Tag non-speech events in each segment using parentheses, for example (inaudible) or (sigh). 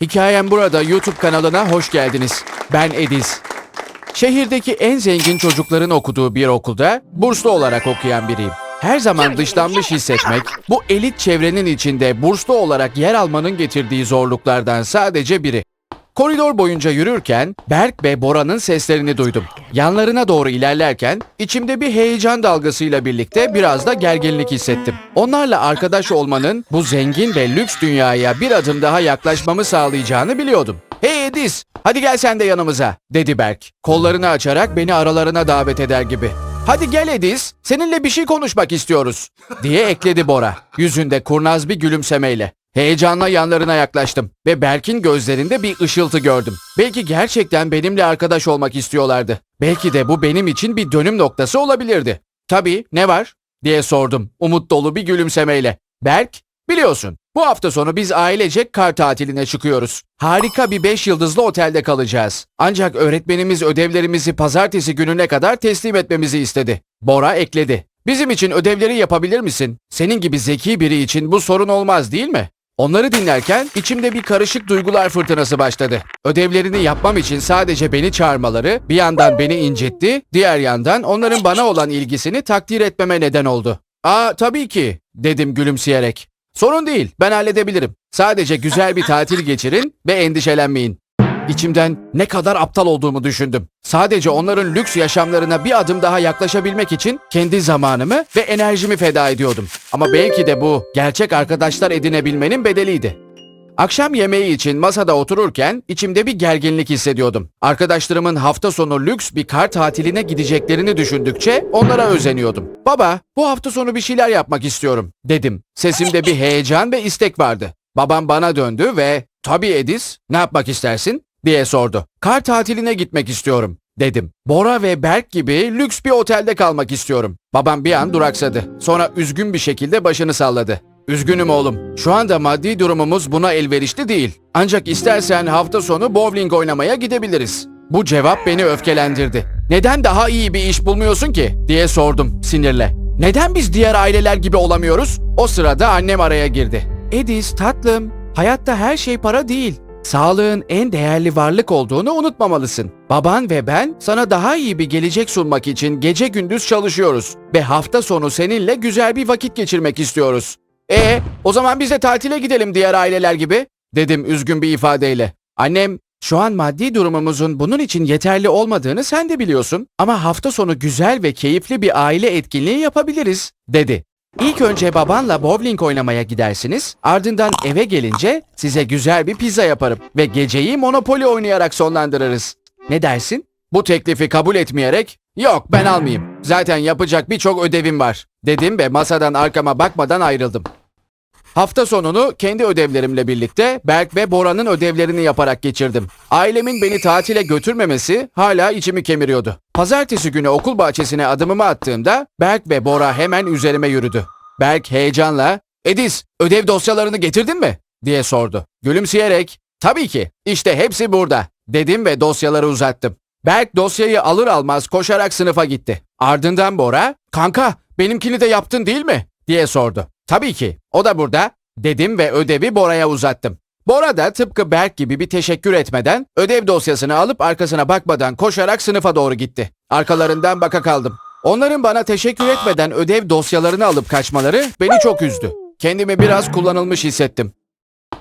Hikayem burada YouTube kanalına hoş geldiniz. Ben Ediz. Şehirdeki en zengin çocukların okuduğu bir okulda burslu olarak okuyan biriyim. Her zaman dışlanmış hissetmek, bu elit çevrenin içinde burslu olarak yer almanın getirdiği zorluklardan sadece biri. Koridor boyunca yürürken Berk ve Bora'nın seslerini duydum. Yanlarına doğru ilerlerken içimde bir heyecan dalgasıyla birlikte biraz da gerginlik hissettim. Onlarla arkadaş olmanın bu zengin ve lüks dünyaya bir adım daha yaklaşmamı sağlayacağını biliyordum. Hey Edis, hadi gel sen de yanımıza, dedi Berk. Kollarını açarak beni aralarına davet eder gibi. Hadi gel Edis, seninle bir şey konuşmak istiyoruz, diye ekledi Bora, yüzünde kurnaz bir gülümsemeyle. Heyecanla yanlarına yaklaştım ve Berk'in gözlerinde bir ışıltı gördüm. Belki gerçekten benimle arkadaş olmak istiyorlardı. Belki de bu benim için bir dönüm noktası olabilirdi. Tabii, ne var? diye sordum umut dolu bir gülümsemeyle. Berk, biliyorsun bu hafta sonu biz ailecek kar tatiline çıkıyoruz. Harika bir 5 yıldızlı otelde kalacağız. Ancak öğretmenimiz ödevlerimizi pazartesi gününe kadar teslim etmemizi istedi. Bora ekledi. Bizim için ödevleri yapabilir misin? Senin gibi zeki biri için bu sorun olmaz değil mi? Onları dinlerken içimde bir karışık duygular fırtınası başladı. Ödevlerini yapmam için sadece beni çağırmaları bir yandan beni incitti, diğer yandan onların bana olan ilgisini takdir etmeme neden oldu. Aa tabii ki dedim gülümseyerek. Sorun değil ben halledebilirim. Sadece güzel bir tatil geçirin ve endişelenmeyin. İçimden ne kadar aptal olduğumu düşündüm. Sadece onların lüks yaşamlarına bir adım daha yaklaşabilmek için kendi zamanımı ve enerjimi feda ediyordum. Ama belki de bu gerçek arkadaşlar edinebilmenin bedeliydi. Akşam yemeği için masada otururken içimde bir gerginlik hissediyordum. Arkadaşlarımın hafta sonu lüks bir kar tatiline gideceklerini düşündükçe onlara özeniyordum. Baba, bu hafta sonu bir şeyler yapmak istiyorum, dedim. Sesimde bir heyecan ve istek vardı. Babam bana döndü ve "Tabii Edis, ne yapmak istersin?" Diye sordu. "Kar tatiline gitmek istiyorum." dedim. Bora ve Berk gibi lüks bir otelde kalmak istiyorum. Babam bir an duraksadı. Sonra üzgün bir şekilde başını salladı. Üzgünüm oğlum. Şu anda maddi durumumuz buna elverişli değil. Ancak istersen hafta sonu bowling oynamaya gidebiliriz. Bu cevap beni öfkelendirdi. Neden daha iyi bir iş bulmuyorsun ki? diye sordum sinirle. Neden biz diğer aileler gibi olamıyoruz? O sırada annem araya girdi. Edis tatlım, hayatta her şey para değil. Sağlığın en değerli varlık olduğunu unutmamalısın. Baban ve ben sana daha iyi bir gelecek sunmak için gece gündüz çalışıyoruz ve hafta sonu seninle güzel bir vakit geçirmek istiyoruz. E, o zaman biz de tatile gidelim diğer aileler gibi, dedim üzgün bir ifadeyle. Annem, şu an maddi durumumuzun bunun için yeterli olmadığını sen de biliyorsun ama hafta sonu güzel ve keyifli bir aile etkinliği yapabiliriz, dedi. İlk önce babanla bowling oynamaya gidersiniz, ardından eve gelince size güzel bir pizza yaparım ve geceyi Monopoly oynayarak sonlandırırız. Ne dersin? Bu teklifi kabul etmeyerek, yok ben almayayım, zaten yapacak birçok ödevim var, dedim ve masadan arkama bakmadan ayrıldım. Hafta sonunu kendi ödevlerimle birlikte Berk ve Bora'nın ödevlerini yaparak geçirdim. Ailemin beni tatile götürmemesi hala içimi kemiriyordu. Pazartesi günü okul bahçesine adımımı attığımda Berk ve Bora hemen üzerime yürüdü. Berk heyecanla "Edis, ödev dosyalarını getirdin mi?" diye sordu. Gülümseyerek "Tabii ki. İşte hepsi burada." dedim ve dosyaları uzattım. Berk dosyayı alır almaz koşarak sınıfa gitti. Ardından Bora, "Kanka, benimkini de yaptın değil mi?" diye sordu. Tabii ki. O da burada. Dedim ve ödevi Bora'ya uzattım. Bora da tıpkı Berk gibi bir teşekkür etmeden ödev dosyasını alıp arkasına bakmadan koşarak sınıfa doğru gitti. Arkalarından baka kaldım. Onların bana teşekkür etmeden ödev dosyalarını alıp kaçmaları beni çok üzdü. Kendimi biraz kullanılmış hissettim.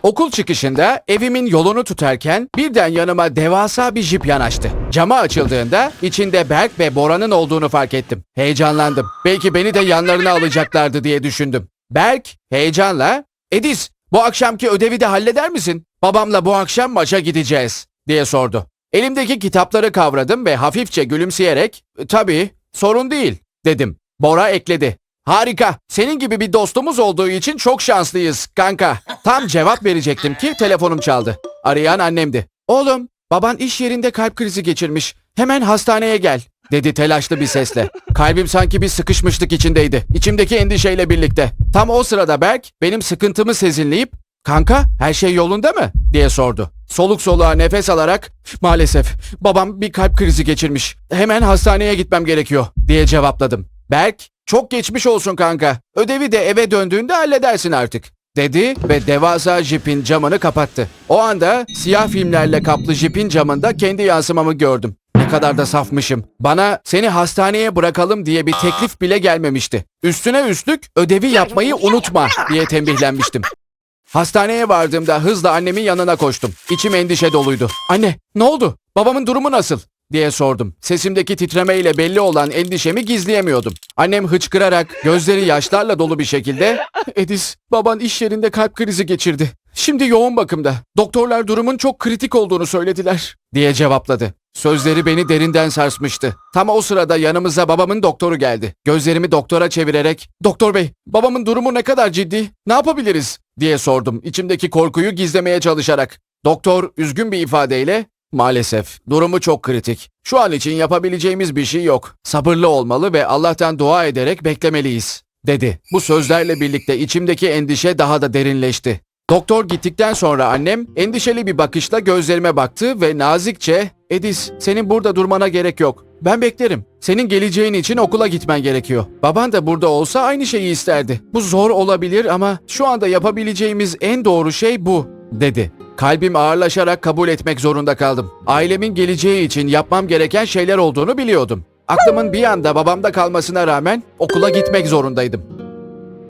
Okul çıkışında evimin yolunu tutarken birden yanıma devasa bir jip yanaştı. Camı açıldığında içinde Berk ve Bora'nın olduğunu fark ettim. Heyecanlandım. Belki beni de yanlarına alacaklardı diye düşündüm. Berk heyecanla Edis bu akşamki ödevi de halleder misin? Babamla bu akşam maça gideceğiz diye sordu. Elimdeki kitapları kavradım ve hafifçe gülümseyerek tabii sorun değil dedim. Bora ekledi. Harika. Senin gibi bir dostumuz olduğu için çok şanslıyız kanka. Tam cevap verecektim ki telefonum çaldı. Arayan annemdi. Oğlum, baban iş yerinde kalp krizi geçirmiş. Hemen hastaneye gel dedi telaşlı bir sesle. Kalbim sanki bir sıkışmışlık içindeydi. İçimdeki endişeyle birlikte. Tam o sırada Berk benim sıkıntımı sezinleyip "Kanka, her şey yolunda mı?" diye sordu. Soluk soluğa nefes alarak "Maalesef babam bir kalp krizi geçirmiş. Hemen hastaneye gitmem gerekiyor." diye cevapladım. Berk "Çok geçmiş olsun kanka. Ödevi de eve döndüğünde halledersin artık." dedi ve devasa jipin camını kapattı. O anda siyah filmlerle kaplı jipin camında kendi yansımamı gördüm. Ne kadar da safmışım. Bana seni hastaneye bırakalım diye bir teklif bile gelmemişti. Üstüne üstlük ödevi yapmayı unutma diye tembihlenmiştim. Hastaneye vardığımda hızla annemin yanına koştum. İçim endişe doluydu. Anne, ne oldu? Babamın durumu nasıl? diye sordum. Sesimdeki titremeyle belli olan endişemi gizleyemiyordum. Annem hıçkırarak, gözleri yaşlarla dolu bir şekilde "Edis, baban iş yerinde kalp krizi geçirdi. Şimdi yoğun bakımda. Doktorlar durumun çok kritik olduğunu söylediler." diye cevapladı. Sözleri beni derinden sarsmıştı. Tam o sırada yanımıza babamın doktoru geldi. Gözlerimi doktora çevirerek, "Doktor bey, babamın durumu ne kadar ciddi? Ne yapabiliriz?" diye sordum. İçimdeki korkuyu gizlemeye çalışarak. Doktor üzgün bir ifadeyle, "Maalesef durumu çok kritik. Şu an için yapabileceğimiz bir şey yok. Sabırlı olmalı ve Allah'tan dua ederek beklemeliyiz." dedi. Bu sözlerle birlikte içimdeki endişe daha da derinleşti. Doktor gittikten sonra annem endişeli bir bakışla gözlerime baktı ve nazikçe "Edis, senin burada durmana gerek yok. Ben beklerim. Senin geleceğin için okula gitmen gerekiyor. Baban da burada olsa aynı şeyi isterdi. Bu zor olabilir ama şu anda yapabileceğimiz en doğru şey bu." dedi. Kalbim ağırlaşarak kabul etmek zorunda kaldım. Ailemin geleceği için yapmam gereken şeyler olduğunu biliyordum. Aklımın bir anda babamda kalmasına rağmen okula gitmek zorundaydım.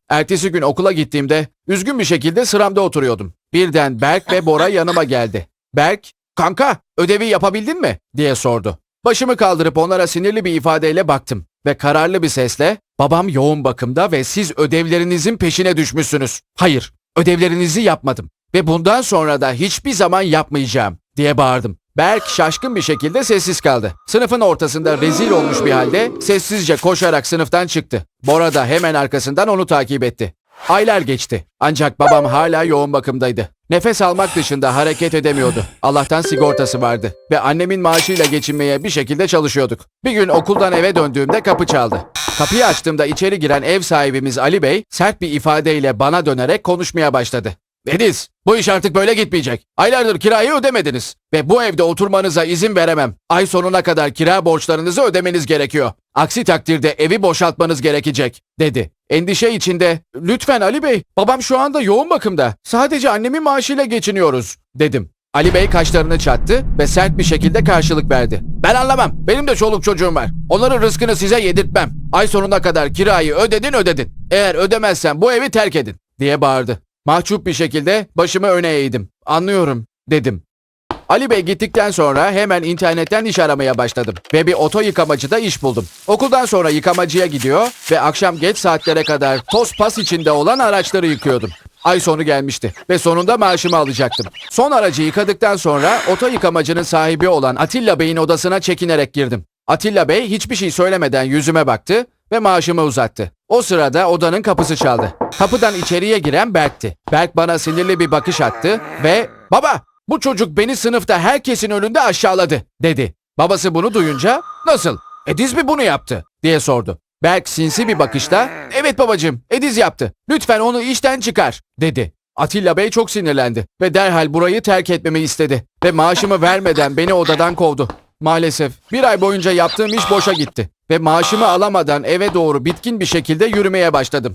Ertesi gün okula gittiğimde üzgün bir şekilde sıramda oturuyordum. Birden Berk ve Bora yanıma geldi. Berk, "Kanka, ödevi yapabildin mi?" diye sordu. Başımı kaldırıp onlara sinirli bir ifadeyle baktım ve kararlı bir sesle "Babam yoğun bakımda ve siz ödevlerinizin peşine düşmüşsünüz. Hayır, ödevlerinizi yapmadım ve bundan sonra da hiçbir zaman yapmayacağım." diye bağırdım. Berk şaşkın bir şekilde sessiz kaldı. Sınıfın ortasında rezil olmuş bir halde sessizce koşarak sınıftan çıktı. Bora da hemen arkasından onu takip etti. Aylar geçti. Ancak babam hala yoğun bakımdaydı. Nefes almak dışında hareket edemiyordu. Allah'tan sigortası vardı ve annemin maaşıyla geçinmeye bir şekilde çalışıyorduk. Bir gün okuldan eve döndüğümde kapı çaldı. Kapıyı açtığımda içeri giren ev sahibimiz Ali Bey sert bir ifadeyle bana dönerek konuşmaya başladı. Ediz, bu iş artık böyle gitmeyecek. Aylardır kirayı ödemediniz ve bu evde oturmanıza izin veremem. Ay sonuna kadar kira borçlarınızı ödemeniz gerekiyor. Aksi takdirde evi boşaltmanız gerekecek, dedi. Endişe içinde, lütfen Ali Bey, babam şu anda yoğun bakımda. Sadece annemin maaşıyla geçiniyoruz, dedim. Ali Bey kaşlarını çattı ve sert bir şekilde karşılık verdi. Ben anlamam. Benim de çoluk çocuğum var. Onların rızkını size yedirtmem. Ay sonuna kadar kirayı ödedin ödedin. Eğer ödemezsen bu evi terk edin, diye bağırdı. Mahcup bir şekilde başımı öne eğdim. Anlıyorum, dedim. Ali Bey gittikten sonra hemen internetten iş aramaya başladım ve bir oto yıkamacıda iş buldum. Okuldan sonra yıkamacıya gidiyor ve akşam geç saatlere kadar toz pas içinde olan araçları yıkıyordum. Ay sonu gelmişti ve sonunda maaşımı alacaktım. Son aracı yıkadıktan sonra oto yıkamacının sahibi olan Atilla Bey'in odasına çekinerek girdim. Atilla Bey hiçbir şey söylemeden yüzüme baktı ve maaşımı uzattı. O sırada odanın kapısı çaldı. Kapıdan içeriye giren Berk'ti. Berk bana sinirli bir bakış attı ve "Baba, bu çocuk beni sınıfta herkesin önünde aşağıladı." dedi. Babası bunu duyunca "Nasıl? Ediz mi bunu yaptı?" diye sordu. Berk sinsi bir bakışla "Evet babacığım, Ediz yaptı. Lütfen onu işten çıkar." dedi. Atilla Bey çok sinirlendi ve derhal burayı terk etmemi istedi ve maaşımı vermeden beni odadan kovdu. Maalesef bir ay boyunca yaptığım iş boşa gitti ve maaşımı alamadan eve doğru bitkin bir şekilde yürümeye başladım.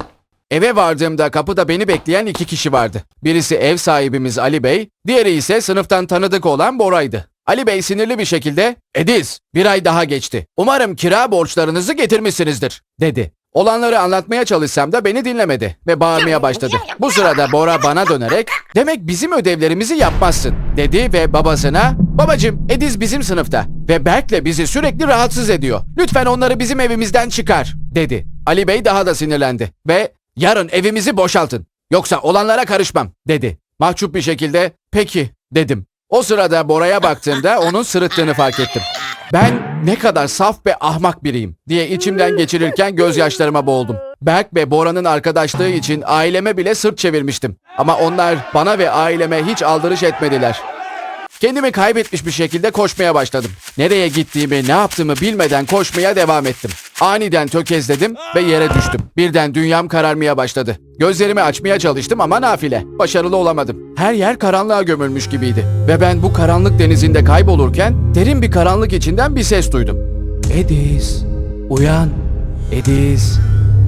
Eve vardığımda kapıda beni bekleyen iki kişi vardı. Birisi ev sahibimiz Ali Bey, diğeri ise sınıftan tanıdık olan Bora'ydı. Ali Bey sinirli bir şekilde, Ediz, bir ay daha geçti. Umarım kira borçlarınızı getirmişsinizdir, dedi. Olanları anlatmaya çalışsam da beni dinlemedi ve bağırmaya başladı. Bu sırada Bora bana dönerek, demek bizim ödevlerimizi yapmazsın, dedi ve babasına, babacım Ediz bizim sınıfta ve Berk'le bizi sürekli rahatsız ediyor. Lütfen onları bizim evimizden çıkar, dedi. Ali Bey daha da sinirlendi ve yarın evimizi boşaltın. Yoksa olanlara karışmam, dedi. Mahcup bir şekilde, peki, dedim. O sırada Bora'ya baktığımda onun sırıttığını fark ettim. Ben ne kadar saf ve ahmak biriyim diye içimden geçirirken gözyaşlarıma boğuldum. Berk ve Bora'nın arkadaşlığı için aileme bile sırt çevirmiştim. Ama onlar bana ve aileme hiç aldırış etmediler. Kendimi kaybetmiş bir şekilde koşmaya başladım. Nereye gittiğimi, ne yaptığımı bilmeden koşmaya devam ettim. Aniden tökezledim ve yere düştüm. Birden dünyam kararmaya başladı. Gözlerimi açmaya çalıştım ama nafile. Başarılı olamadım. Her yer karanlığa gömülmüş gibiydi. Ve ben bu karanlık denizinde kaybolurken derin bir karanlık içinden bir ses duydum. Ediz, uyan. Ediz,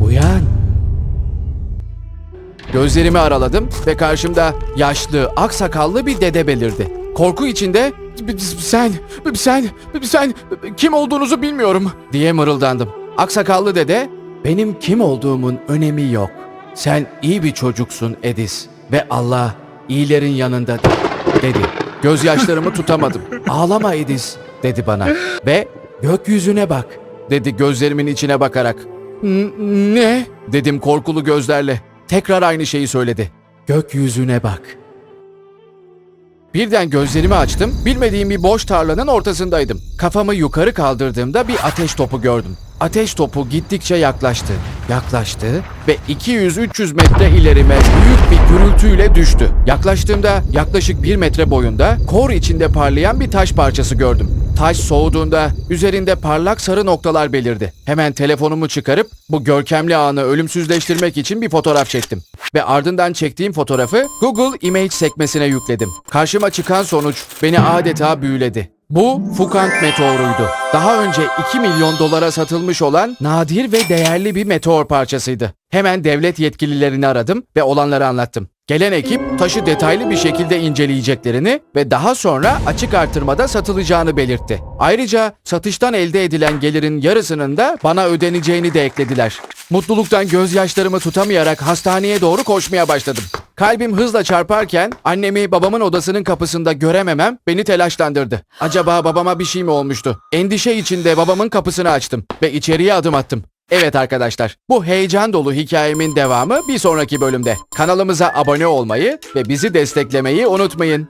uyan. Gözlerimi araladım ve karşımda yaşlı, aksakallı bir dede belirdi. Korku içinde sen, sen, sen kim olduğunuzu bilmiyorum diye mırıldandım. Aksakallı dede benim kim olduğumun önemi yok. Sen iyi bir çocuksun Edis ve Allah iyilerin yanında (laughs) dedi. Gözyaşlarımı tutamadım. (laughs) Ağlama Edis dedi bana (gasps) ve gökyüzüne bak dedi gözlerimin içine bakarak. "N- Ne? dedim korkulu gözlerle. Tekrar aynı şeyi söyledi. Gökyüzüne bak. Birden gözlerimi açtım. Bilmediğim bir boş tarlanın ortasındaydım. Kafamı yukarı kaldırdığımda bir ateş topu gördüm. Ateş topu gittikçe yaklaştı. Yaklaştı ve 200-300 metre ilerime büyük bir gürültüyle düştü. Yaklaştığımda yaklaşık 1 metre boyunda kor içinde parlayan bir taş parçası gördüm. Taş soğuduğunda üzerinde parlak sarı noktalar belirdi. Hemen telefonumu çıkarıp bu görkemli anı ölümsüzleştirmek için bir fotoğraf çektim. Ve ardından çektiğim fotoğrafı Google Image sekmesine yükledim. Karşıma çıkan sonuç beni adeta büyüledi. Bu Fukant meteoruydu. Daha önce 2 milyon dolara satılmış olan nadir ve değerli bir meteor parçasıydı. Hemen devlet yetkililerini aradım ve olanları anlattım. Gelen ekip taşı detaylı bir şekilde inceleyeceklerini ve daha sonra açık artırmada satılacağını belirtti. Ayrıca satıştan elde edilen gelirin yarısının da bana ödeneceğini de eklediler. Mutluluktan gözyaşlarımı tutamayarak hastaneye doğru koşmaya başladım. Kalbim hızla çarparken annemi babamın odasının kapısında görememem beni telaşlandırdı. Acaba babama bir şey mi olmuştu? Endişe içinde babamın kapısını açtım ve içeriye adım attım. Evet arkadaşlar, bu heyecan dolu hikayemin devamı bir sonraki bölümde. Kanalımıza abone olmayı ve bizi desteklemeyi unutmayın.